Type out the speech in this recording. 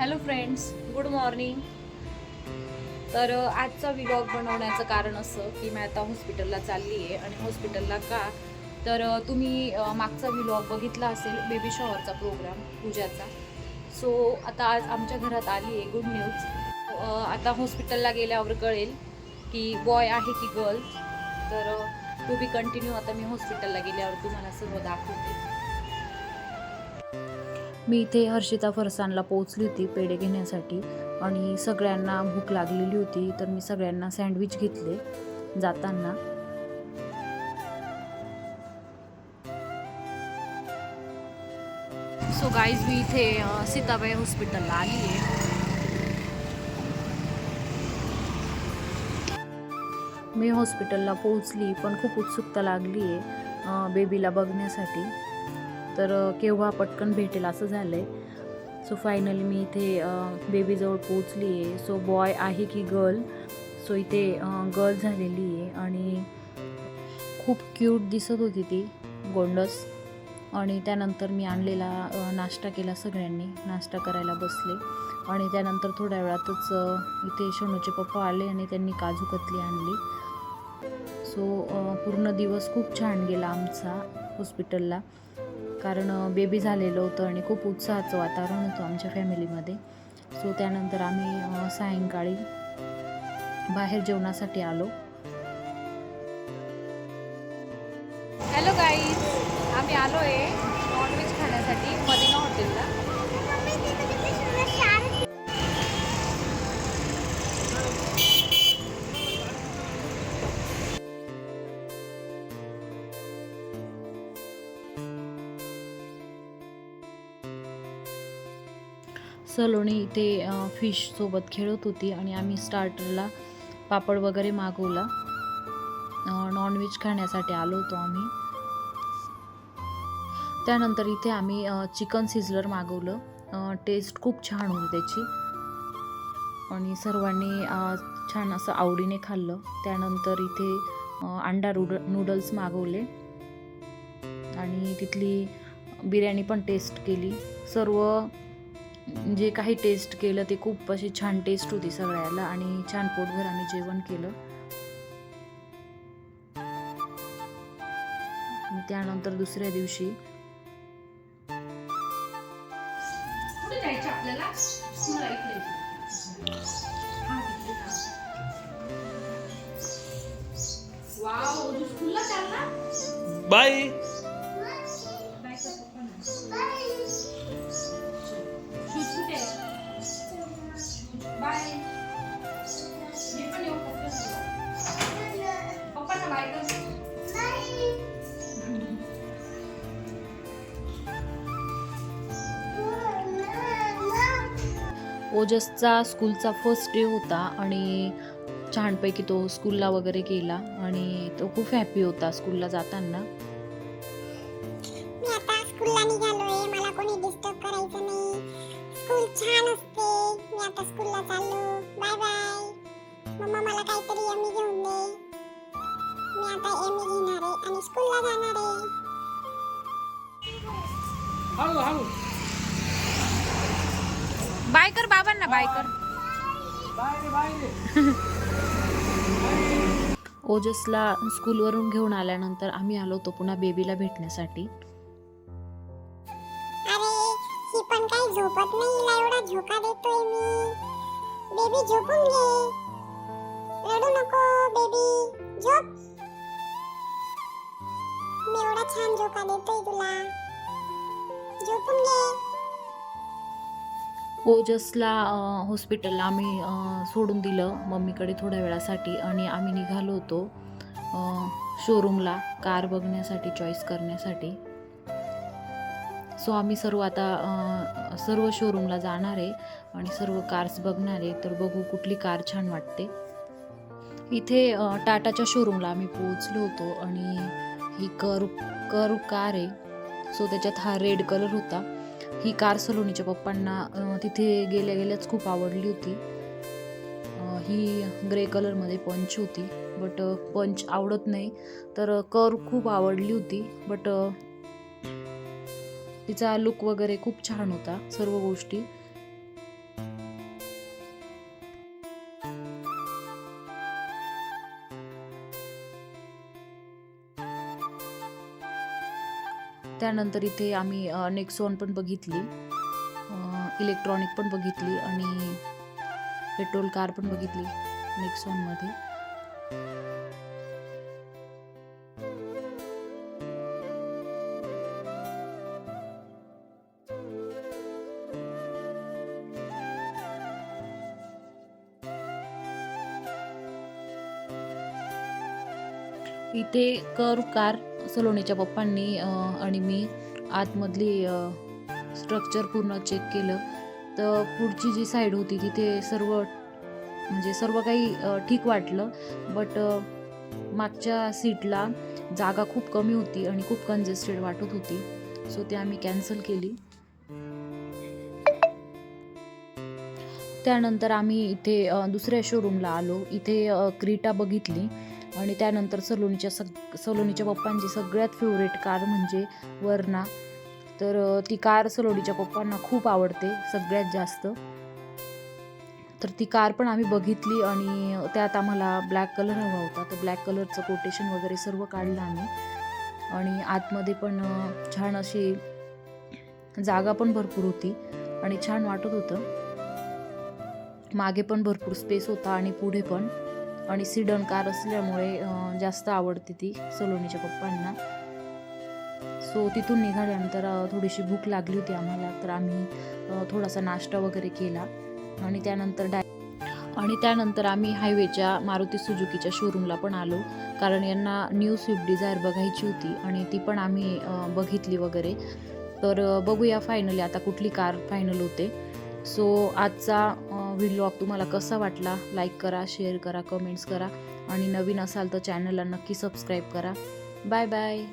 Hello friends good morning तर आजचा vlog बनवण्याचं कारण असं की मी आता हॉस्पिटलला चालली आहे आणि हॉस्पिटलला का? तर तुम्ही मागचा व्हिलॉग बघितला असेल बेबी शॉवरचा प्रोग्राम पूजाचा. सो आता आज आमच्या घरात आली आहे गुड न्यूज आता हॉस्पिटलला गेल्यावर कळेल की बॉय आहे की गर्ल तर टू बी कंटिन्यू आता मी हॉस्पिटलला गेल्यावर तुम्हाला सर्व दाखवते. मी इथे हर्षिता फरसानला पोहोचली होती पेढे घेण्यासाठी आणि सगळ्यांना भूक लागलेली होती तर मी सगळ्यांना सँडविच घेतले जाताना. सो गाईज मी इथे सीताबाई हॉस्पिटलला आली आहे. मी हॉस्पिटलला पोहोचली पण खूप उत्सुकता लागली आहे बेबीला बघण्यासाठी. तर केव्हा पटकन भेटेल असं झालं आहे सो फायनली मी इथे बेबीजवळ पोचली आहे सो बॉय आहे की गर्ल सो इथे गर्ल झालेली आहे आणि खूप क्यूट दिसत होती ती गोंडस. आणि त्यानंतर मी आणलेला नाश्ता केला सगळ्यांनी. नाश्ता करायला बसले. आणि त्यानंतर थोड्या वेळातच इथे शनूचे पप्पा आले आणि त्यांनी काजू कतली आणली. सो पूर्ण दिवस खूप छान गेला आमचा हॉस्पिटलला कारण बेबी झालेलं होतं आणि खूप उत्साहाचं वातावरण होतं आमच्या फॅमिलीमध्ये सो त्यानंतर आम्ही सायंकाळी बाहेर जेवणासाठी आलो. हॅलो गाईज आम्ही आलो आहे नॉनव्हेज खाण्यासाठी मदिना हॉटेलला. सलोनी इथे फिशसोबत खेळत होती आणि आम्ही स्टार्टरला पापड वगैरे मागवला. नॉनव्हेज खाण्यासाठी आलो होतो आम्ही. त्यानंतर इथे आम्ही चिकन सिझलर मागवलं. टेस्ट खूप छान होती त्याची. आणि सर्वांनी छान असं आवडीने खाल्लं. त्यानंतर इथे अंडा रुड नूडल्स मागवले. आणि तिथली बिर्याणी पण टेस्ट केली. सर्व जे काही टेस्ट केलं ते खूप अशी छान टेस्ट होती सगळ्याला आणि छान पोटभर आम्ही जेवण केलं. त्यानंतर दुसऱ्या दिवशी बाय. ओजसचा स्कूलचा फर्स्ट डे होता आणि छानपैकी तो स्कूलला वगैरे गेला आणि तो खूप हॅपी होता स्कूलला जाताना. मी आता स्कूलला निघालोय मला कोणी डिस्टर्ब करायचं नाही. स्कूल छान असते. मी आता स्कूलला चाललो बाय बाय मम्मा मला काहीतरी एमी घेऊन दे. मी आता एमी घेणार आहे आणि स्कूलला जाणार आहे. हळू हळू. बाय कर बाबांना बाय कर ओजसला स्कूलवरून घेऊन आल्यानंतर आम्ही आलो होतो पुन्हा बेबीला भेटण्यासाठी. अरे ही पण काही झोपत नाही हिला एवढा झोका देतोय मी. बेबी झोपून घे. रडू नको बेबी. झोप. मी एवढा छान झोका देतोय तुला. झोपून घे. ओजसला हॉस्पिटलला आम्ही सोडून दिलं मम्मीकडे थोड्या वेळासाठी आणि आम्ही निघालो होतो शोरूमला कार बघण्यासाठी चॉईस करण्यासाठी. सो आम्ही सर्व आता सर्व शोरूमला जाणार आहे आणि सर्व कार्स बघणार आहे तर बघू कुठली कार छान वाटते. इथे टाटाच्या शोरूमला आम्ही पोहोचलो होतो आणि ही कर कर कार आहे. सो त्याच्यात हा रेड कलर होता. ही कार सलोनीच्या पप्पांना तिथे गेल्या गेल्याच खूप आवडली होती. ही ग्रे कलरमध्ये पंच होती बट पंच आवडत नाही. तर कर खूप आवडली होती बट तिचा लुक वगैरे खूप छान होता सर्व गोष्टी. त्यानंतर इथे आम्ही नेक्सॉन पण बघितली. इलेक्ट्रॉनिक पण बघितली आणि पेट्रोल कार पण बघितली नेक्सॉनमध्ये इथे कर कार सलोनीच्या पप्पांनी आणि मी आतमधली स्ट्रक्चर पूर्ण चेक केलं. तर पुढची जी साईड होती तिथे सर्व म्हणजे सर्व काही ठीक वाटलं. बट मागच्या सीटला जागा खूप कमी होती आणि खूप कंजेस्टेड वाटत होती. सो ते आम्ही कॅन्सल केली. त्यानंतर आम्ही इथे दुसऱ्या शोरूमला आलो. इथे क्रीटा बघितली. आणि त्यानंतर सलोनीच्या सग सलोनीच्या पप्पांची सगळ्यात फेवरेट कार म्हणजे वरना. तर ती कार सलोनीच्या पप्पांना खूप आवडते सगळ्यात जास्त. तर ती कार पण आम्ही बघितली आणि त्यात आम्हाला ब्लॅक कलर हवा होता. तर ब्लॅक कलरचं कोटेशन वगैरे सर्व काढलं आम्ही. आणि आतमध्ये पण छान अशी जागा पण भरपूर होती आणि छान वाटत होतं. मागे पण भरपूर स्पेस होता आणि पुढे पण. आणि सिडन कार असल्यामुळे जास्त आवडते ती सलोनीच्या पप्पांना. सो तिथून निघाल्यानंतर थोडीशी भूक लागली होती आम्हाला तर आम्ही थोडासा नाश्ता वगैरे केला. आणि त्यानंतर डाय आणि त्यानंतर आम्ही हायवेच्या मारुती सुजुकीच्या शोरूमला पण आलो. कारण यांना न्यू स्विफ्ट डिझायर बघायची होती आणि ती पण आम्ही बघितली वगैरे. तर बघूया फायनली आता कुठली कार फायनल होते. सो आजचा व्हिलॉग तुम्हाला कसा वाटला? लाईक करा शेअर करा कमेंट्स करा. आणि नवीन असाल तर चॅनलला नक्की सबस्क्राईब करा. Bye bye